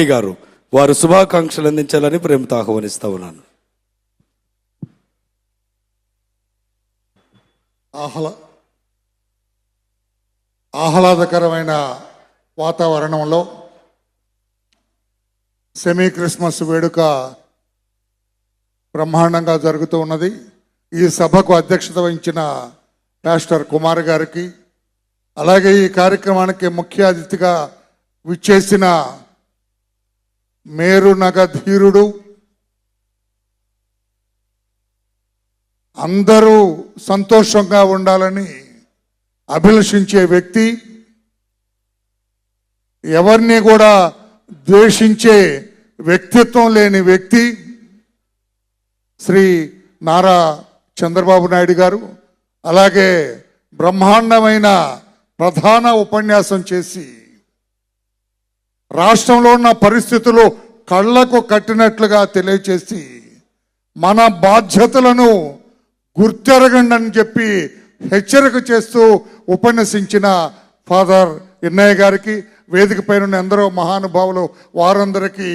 గారు వారు శుభాకాంక్షలు అందించాలని ప్రేమతో ఆహ్వానిస్తా ఉన్నాను. ఆహ్లా ఆహ్లాదకరమైన వాతావరణంలో సెమీ క్రిస్మస్ వేడుక బ్రహ్మాండంగా జరుగుతూ ఉన్నది. ఈ సభకు అధ్యక్షత వహించిన పాస్టర్ కుమార్ గారికి అలాగే ఈ కార్యక్రమానికి ముఖ్య అతిథిగా విచ్చేసిన మేరునగ ధీరుడు అందరూ సంతోషంగా ఉండాలని అభిలషించే వ్యక్తి. ఎవరిని కూడా ద్వేషించే వ్యక్తిత్వం లేని వ్యక్తి. శ్రీ నారా చంద్రబాబు నాయుడు గారు. అలాగే బ్రహ్మాండమైన ప్రధాన ఉపన్యాసం చేసి రాష్ట్రంలో ఉన్న పరిస్థితులు కళ్ళకు కట్టినట్లుగా తెలియచేసి మన బాధ్యతలను గుర్తెరగండి అని చెప్పి హెచ్చరిక చేస్తూ ఉపన్యసించిన ఫాదర్ ఇన్నయ్య గారికి వేదిక పైన ఉన్న ఎందరో మహానుభావులు వారందరికీ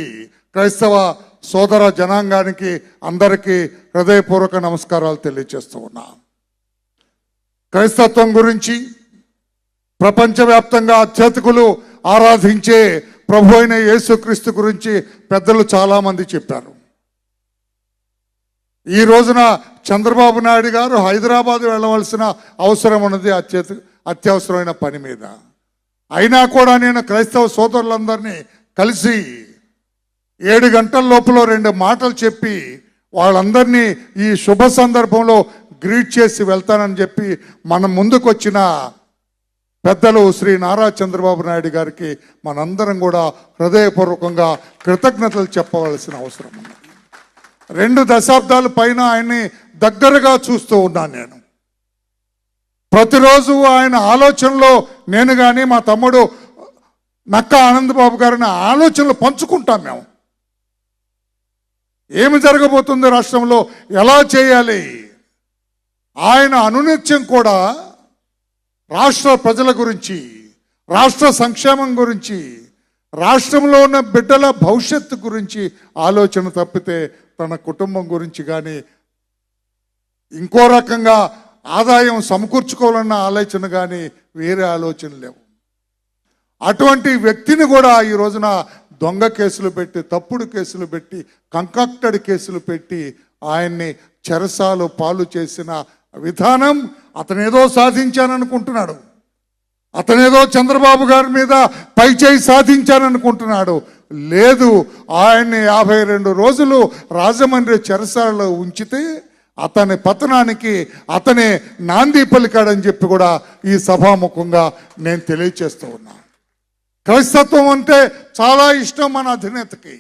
క్రైస్తవ సోదర జనాంగానికి అందరికీ హృదయపూర్వక నమస్కారాలు తెలియజేస్తూ ఉన్నా. క్రైస్తత్వం గురించి ప్రపంచవ్యాప్తంగా అత్యధికులు ఆరాధించే ప్రభు అయిన యేసుక్రీస్తు గురించి పెద్దలు చాలామంది చెప్పారు. ఈ రోజున చంద్రబాబు నాయుడు గారు హైదరాబాద్ వెళ్ళవలసిన అవసరం ఉన్నది అత్యత అత్యవసరమైన పని మీద. అయినా కూడా నేను క్రైస్తవ సోదరులందరినీ కలిసి ఏడు గంటల లోపల రెండు మాటలు చెప్పి వాళ్ళందరినీ ఈ శుభ సందర్భంలో గ్రీట్ చేసి వెళ్తానని చెప్పి మనం ముందుకొచ్చిన పెద్దలు శ్రీ నారా చంద్రబాబు నాయుడు గారికి మనందరం కూడా హృదయపూర్వకంగా కృతజ్ఞతలు చెప్పవలసిన అవసరం ఉంది. రెండు దశాబ్దాల పైన ఆయన్ని దగ్గరగా చూస్తూ ఉన్నాను నేను. ప్రతిరోజు ఆయన ఆలోచనలో నేను కానీ మా తమ్ముడు నక్క ఆనందబాబు గారిని ఆలోచనలు పంచుకుంటాం మేము. ఏమి జరగబోతుంది రాష్ట్రంలో? ఎలా చేయాలి? ఆయన అనునిత్యం కూడా రాష్ట్ర ప్రజల గురించి రాష్ట్ర సంక్షేమం గురించి రాష్ట్రంలో ఉన్న బిడ్డల భవిష్యత్తు గురించి ఆలోచన తప్పితే తన కుటుంబం గురించి కానీ ఇంకో రకంగా ఆదాయం సమకూర్చుకోవాలన్న ఆలోచన కానీ వేరే ఆలోచన లేవు. అటువంటి వ్యక్తిని కూడా ఈ రోజున దొంగ కేసులు పెట్టి తప్పుడు కేసులు పెట్టి కంకాక్టెడ్ కేసులు పెట్టి ఆయన్ని చెరసాలు పాలు చేసిన విధానం అతనేదో సాధించాననుకుంటున్నాడు. అతనేదో చంద్రబాబు గారి మీద పై చేయి సాధించాననుకుంటున్నాడు. లేదు ఆయన్ని యాభై రెండు రోజులు రాజమండ్రి చెరసాలలో ఉంచితే అతని పతనానికి అతనే నాంది పలికాడని చెప్పి కూడా ఈ సభాముఖంగా నేను తెలియచేస్తూ ఉన్నా. క్రైస్తత్వం అంటే చాలా ఇష్టం మన అధినేతకి.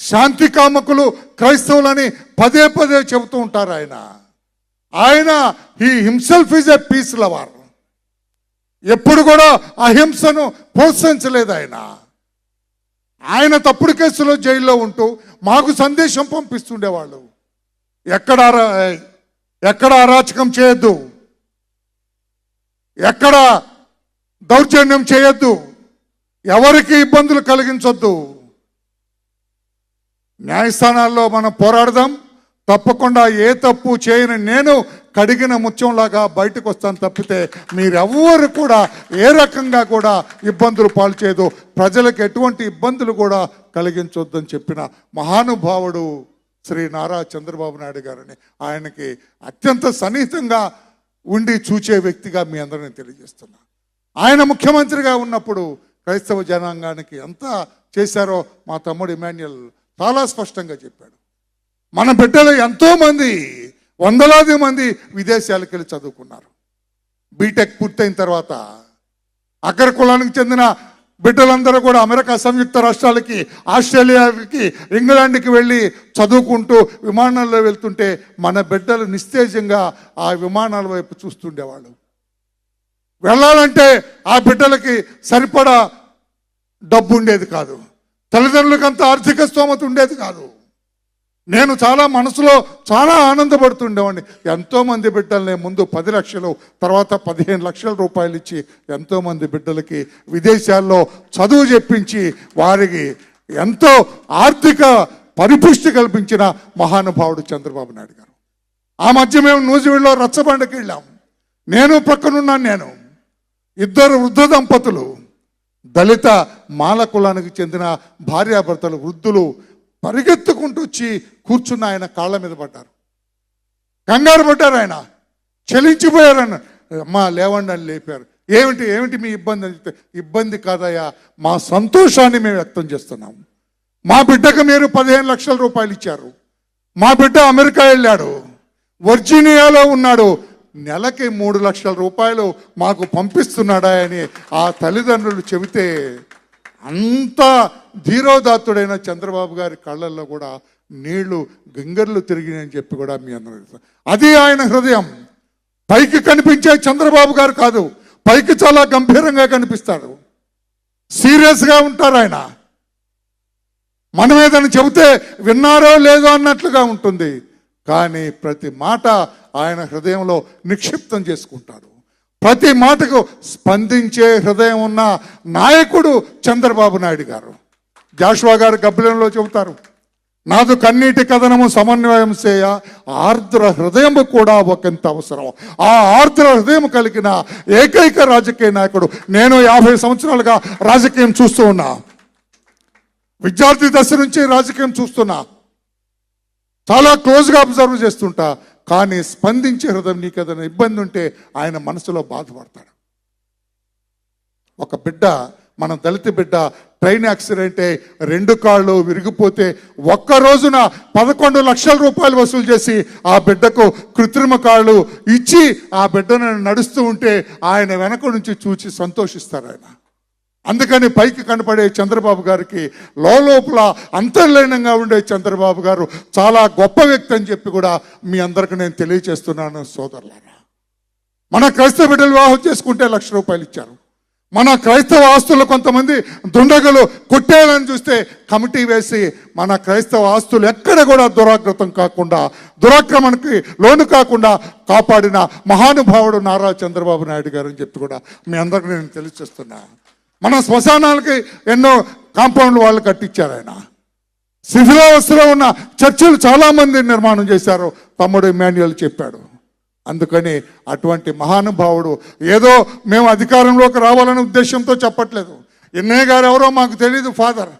శాంతి కామకులు క్రైస్తవులని పదే పదే చెబుతూ ఉంటారు ఆయన. ఆయన ఈ himself is a peace lover ఎప్పుడు కూడా అహింసను ప్రోత్సహించలేదు ఆయన. ఆయన తప్పుడు కేసులో జైల్లో ఉంటూ మాకు సందేశం పంపిస్తుండేవాళ్ళు. ఎక్కడ ఎక్కడ అరాచకం చేయొద్దు. ఎక్కడ దౌర్జన్యం చేయొద్దు. ఎవరికి ఇబ్బందులు కలిగించొద్దు. న్యాయస్థానాల్లో మనం పోరాడదాం. తప్పకుండా ఏ తప్పు చేయని నేను కడిగిన ముత్యంలాగా బయటకు వస్తాను తప్పితే మీరెవ్వరు కూడా ఏ రకంగా కూడా ఇబ్బందులు పాల్చేయదు ప్రజలకు ఎటువంటి ఇబ్బందులు కూడా కలిగించొద్దని చెప్పిన మహానుభావుడు శ్రీ నారా చంద్రబాబు నాయుడు గారని ఆయనకి అత్యంత సన్నిహితంగా ఉండి చూచే వ్యక్తిగా మీ అందరిని తెలియజేస్తున్నా. ఆయన ముఖ్యమంత్రిగా ఉన్నప్పుడు క్రైస్తవ జనాంగానికి ఎంత చేశారో మా తమ్ముడు ఇమాన్యుయల్ చాలా స్పష్టంగా చెప్పాడు. మన బిడ్డలు ఎంతోమంది వందలాది మంది విదేశాలకు వెళ్ళి చదువుకున్నారు. బీటెక్ పూర్తయిన తర్వాత అగ్ర కులానికి చెందిన బిడ్డలందరూ కూడా అమెరికా సంయుక్త రాష్ట్రాలకి ఆస్ట్రేలియాకి ఇంగ్లాండ్కి వెళ్ళి చదువుకుంటూ విమానాల్లో వెళ్తుంటే మన బిడ్డలు నిస్తేజంగా ఆ విమానాల వైపు చూస్తుండేవాళ్ళు. వెళ్ళాలంటే ఆ బిడ్డలకి సరిపడా డబ్బు ఉండేది కాదు. తల్లిదండ్రులకంత ఆర్థిక స్తోమత ఉండేది కాదు. నేను చాలా మనసులో చాలా ఆనందపడుతుండేవాడిని. ఎంతోమంది బిడ్డల్ని ముందు పది లక్షలు తర్వాత పదిహేను లక్షల రూపాయలు ఇచ్చి ఎంతోమంది బిడ్డలకి విదేశాల్లో చదువు చెప్పించి వారికి ఎంతో ఆర్థిక పరిపుష్టి కల్పించిన మహానుభావుడు చంద్రబాబు నాయుడు గారు. ఆ మధ్య మేము నూజివీడులో రచ్చబండకి వెళ్ళాం. నేను ప్రక్కనున్నాను నేను. ఇద్దరు వృద్ధ దంపతులు దళిత మాల కులానికి చెందిన భార్యాభర్తలు వృద్ధులు పరిగెత్తుకుంటూ వచ్చి కూర్చున్న ఆయన కాళ్ళ మీద పడ్డారు. కంగారు పడ్డారు ఆయన. చలించిపోయారు ఆయన. అమ్మా లేవండి అని లేపారు. ఏమిటి ఏమిటి మీ ఇబ్బంది అని చెప్తే ఇబ్బంది కాదయ్యా మా సంతోషాన్ని మేము వ్యక్తం చేస్తున్నాం. మా బిడ్డకు మీరు పదిహేను లక్షల రూపాయలు ఇచ్చారు. మా బిడ్డ అమెరికా వెళ్ళాడు. వర్జీనియాలో ఉన్నాడు. నెలకి మూడు లక్షల రూపాయలు మాకు పంపిస్తున్నాడా అని ఆ తల్లిదండ్రులు చెబితే అంత ధీరోదాత్తుడైన చంద్రబాబు గారి కళ్ళల్లో కూడా నీళ్ళు గింగర్లు తిరిగినాయని చెప్పి కూడా మీ అందరూ అది ఆయన హృదయం. పైకి కనిపించే చంద్రబాబు గారు కాదు. పైకి చాలా గంభీరంగా కనిపిస్తాడు. సీరియస్గా ఉంటారు ఆయన. మనం ఏదైనా చెబితే విన్నారో లేదో అన్నట్లుగా ఉంటుంది. కానీ ప్రతి మాట ఆయన హృదయంలో నిక్షిప్తం చేసుకుంటాడు ప్రతి మాటకు స్పందించే హృదయం ఉన్న నాయకుడు చంద్రబాబు నాయుడు గారు. జాషువా గారు గబ్బిలంలో చెబుతారు నాదు కన్నీటి కథనము సమన్వయం చేయ ఆర్ద్ర హృదయము కూడా ఒకంత అవసరం ఆ ఆర్ద్ర హృదయం కలిగిన ఏకైక రాజకీయ నాయకుడు నేను యాభై సంవత్సరాలుగా రాజకీయం చూస్తూ ఉన్నా. విద్యార్థి దశ నుంచి రాజకీయం చూస్తున్నా. చాలా క్లోజ్గా అబ్జర్వ్ చేస్తుంటా కానీ స్పందించే హృదయం నీకు ఏదైనా ఇబ్బంది ఉంటే ఆయన మనసులో బాధపడతాడు. ఒక బిడ్డ మన దళిత బిడ్డ ట్రైన్ యాక్సిడెంట్ అయి రెండు కాళ్ళు విరిగిపోతే ఒక్క రోజున పదకొండు లక్షల రూపాయలు వసూలు చేసి ఆ బిడ్డకు కృత్రిమ కాళ్ళు ఇచ్చి ఆ బిడ్డను నడుస్తూ ఉంటే ఆయన వెనక నుంచి చూచి సంతోషిస్తారు ఆయన. అందుకని పైకి కనపడే చంద్రబాబు గారికి లోపల అంతర్లీనంగా ఉండే చంద్రబాబు గారు చాలా గొప్ప వ్యక్తి అని చెప్పి కూడా మీ అందరికి నేను తెలియచేస్తున్నాను సోదరులారా. మన క్రైస్తవ బిడ్డలు వివాహం చేసుకుంటే లక్ష రూపాయలు ఇచ్చారు. మన క్రైస్తవ ఆస్తులు కొంతమంది దుండగులు కొట్టేయాలని చూస్తే కమిటీ వేసి మన క్రైస్తవ ఆస్తులు ఎక్కడ కూడా దురాగ్రతం కాకుండా దురాక్రమణకి లోను కాకుండా కాపాడిన మహానుభావుడు నారా చంద్రబాబు నాయుడు గారు అని చెప్పి కూడా మీ అందరికి నేను తెలియచేస్తున్నా మన శ్మశానాలకి ఎన్నో కాంపౌండ్లు వాళ్ళు కట్టించారు ఆయన. శిథిలావస్థలో ఉన్న చర్చిలు చాలామంది నిర్మాణం చేశారు. తమ్ముడు ఇమాన్యుయల్ చెప్పాడు. అందుకని అటువంటి మహానుభావుడు ఏదో మేము అధికారంలోకి రావాలనే ఉద్దేశంతో చెప్పట్లేదు. ఎన్నయ్య గారు ఎవరో మాకు తెలియదు ఫాదర్.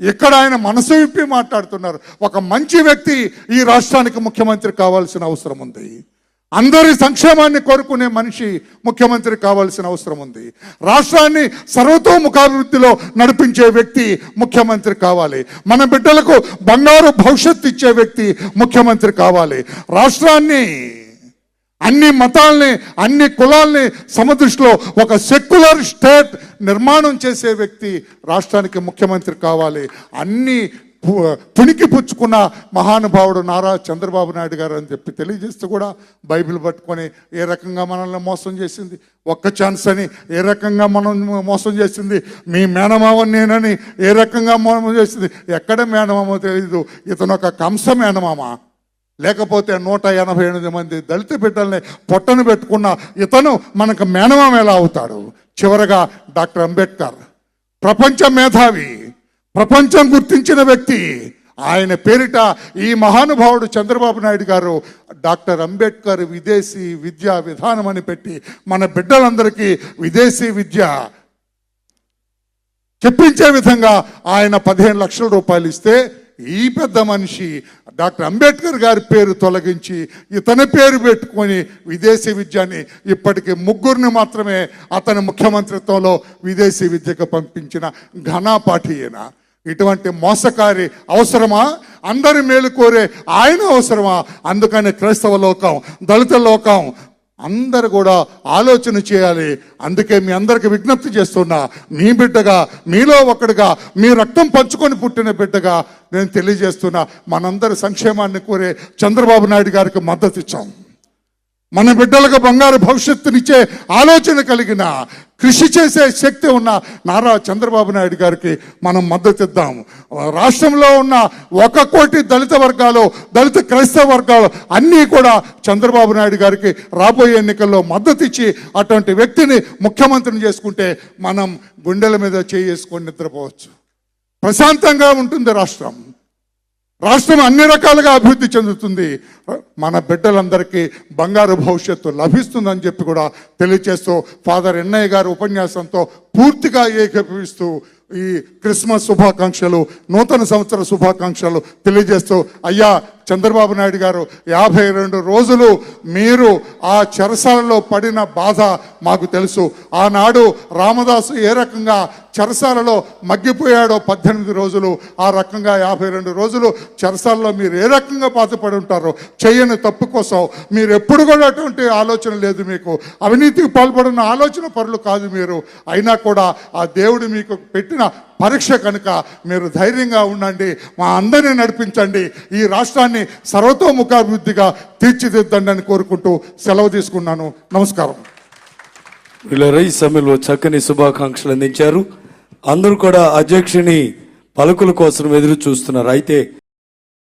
ఇక్కడ ఆయన మనసు విప్పి మాట్లాడుతున్నారు. ఒక మంచి వ్యక్తి ఈ రాష్ట్రానికి ముఖ్యమంత్రి కావాల్సిన అవసరం ఉంది. అందరి సంక్షేమాన్ని కోరుకునే మనిషి ముఖ్యమంత్రి కావాల్సిన అవసరం ఉంది. రాష్ట్రాన్ని సర్వతోముఖాభివృద్ధిలో నడిపించే వ్యక్తి ముఖ్యమంత్రి కావాలి. మన బిడ్డలకు బంగారు భవిష్యత్తు ఇచ్చే వ్యక్తి ముఖ్యమంత్రి కావాలి. రాష్ట్రాన్ని అన్ని మతాల్ని అన్ని కులాల్ని సమదృష్టిలో ఒక సెక్యులర్ స్టేట్ నిర్మాణం చేసే వ్యక్తి రాష్ట్రానికి ముఖ్యమంత్రి కావాలి. అన్ని పు- పుణికి పుచ్చుకున్న మహానుభావుడు నారా చంద్రబాబు నాయుడు గారు అని చెప్పి తెలియజేస్తూ కూడా బైబిల్ పట్టుకొని ఏ రకంగా మనల్ని మోసం చేసింది? ఒక్క ఛాన్స్ అని ఏ రకంగా మనం మోసం చేసింది? మీ మేనమామ నేనని ఏ రకంగా మోసం చేసింది? ఎక్కడ మేనమామో తెలియదు ఇతను ఒక కంస మేనమామ. లేకపోతే నూట ఎనభై ఎనిమిది మంది దళిత బిడ్డల్ని పొట్టను పెట్టుకున్న ఇతను మనకు మేనమామ ఎలా అవుతాడు. చివరగా డాక్టర్ అంబేద్కర్ ప్రపంచ మేధావి ప్రపంచం గుర్తించిన వ్యక్తి. ఆయన పేరిట ఈ మహానుభావుడు చంద్రబాబు నాయుడు గారు డాక్టర్ అంబేద్కర్ విదేశీ విద్యా విధానం అని పెట్టి మన బిడ్డలందరికీ విదేశీ విద్య చెప్పించే విధంగా ఆయన పదిహేను లక్షల రూపాయలు ఇస్తే ఈ పెద్ద మనిషి డాక్టర్ అంబేద్కర్ గారి పేరు తొలగించి ఇతని పేరు పెట్టుకొని విదేశీ విద్యని ఇప్పటికి ముగ్గురిని మాత్రమే అతని ముఖ్యమంత్రిత్వంలో విదేశీ విద్యకు పంపించిన ఘనాపాఠి ఈయన. ఇటువంటి మోసకారి అవసరమా? అందరి మేలు కోరే ఆయన అవసరమా? అందుకని క్రైస్తవ లోకం దళిత లోకం అందరు కూడా ఆలోచన చేయాలి. అందుకే మీ అందరికి విజ్ఞప్తి చేస్తున్నా మీ బిడ్డగా మీలో ఒకడుగా మీ రక్తం పంచుకొని పుట్టిన బిడ్డగా నేను తెలియజేస్తున్నా మనందరి సంక్షేమాన్ని కోరే చంద్రబాబు నాయుడు గారికి మద్దతు ఇచ్చాం. మన బిడ్డలకు బంగారు భవిష్యత్తునిచ్చే ఆలోచన కలిగిన కృషి చేసే శక్తి ఉన్న నారా చంద్రబాబు నాయుడు గారికి మనం మద్దతు ఇద్దాము రాష్ట్రంలో ఉన్న ఒక కోటి దళిత వర్గాలు దళిత క్రైస్తవ వర్గాలు అన్నీ కూడా చంద్రబాబు నాయుడు గారికి రాబోయే ఎన్నికల్లో మద్దతు ఇచ్చి అటువంటి వ్యక్తిని ముఖ్యమంత్రిని చేసుకుంటే మనం గుండెల మీద చేసుకొని నిద్రపోవచ్చు. ప్రశాంతంగా ఉంటుంది రాష్ట్రం. రాష్ట్రం అన్ని రకాలుగా అభివృద్ధి చెందుతుంది. మన బిడ్డలందరికీ బంగారు భవిష్యత్తు లభిస్తుందని చెప్పి కూడా తెలియజేస్తూ ఫాదర్ ఎన్నయ్య గారి ఉపన్యాసంతో పూర్తిగా ఏకీభవిస్తూ ఈ క్రిస్మస్ శుభాకాంక్షలు నూతన సంవత్సర శుభాకాంక్షలు తెలియజేస్తూ అయ్యా చంద్రబాబు నాయుడు గారు యాభై రెండు రోజులు మీరు ఆ చెరసాలలో పడిన బాధ మాకు తెలుసు. ఆనాడు రామదాసు ఏ రకంగా చెరసాలలో మగ్గిపోయాడో పద్దెనిమిది రోజులు ఆ రకంగా యాభై రెండు రోజులు చెరసాలలో మీరు ఏ రకంగా బాధపడి ఉంటారో చేయని తప్పు కోసం మీరు ఎప్పుడు కూడా అటువంటి ఆలోచన లేదు మీకు. అవినీతికి పాల్పడిన ఆలోచన పరులు కాదు మీరు. అయినా కూడా ఆ దేవుడు మీకు పెట్టిన పరీక్ష కనుక మీరు ధైర్యంగా ఉండండి మా అందరినీ నడిపించండి ఈ రాష్ట్రాన్ని సర్వతోముఖాభివృద్ధిగా తీర్చిదిద్దండి అని కోరుకుంటూ సెలవు తీసుకున్నాను. నమస్కారం. వీళ్ళ ఈ సమయంలో చక్కని శుభాకాంక్షలు అందించారు. అందరూ కూడా అధ్యక్షుని పలుకుల కోసం ఎదురు చూస్తున్నారు. అయితే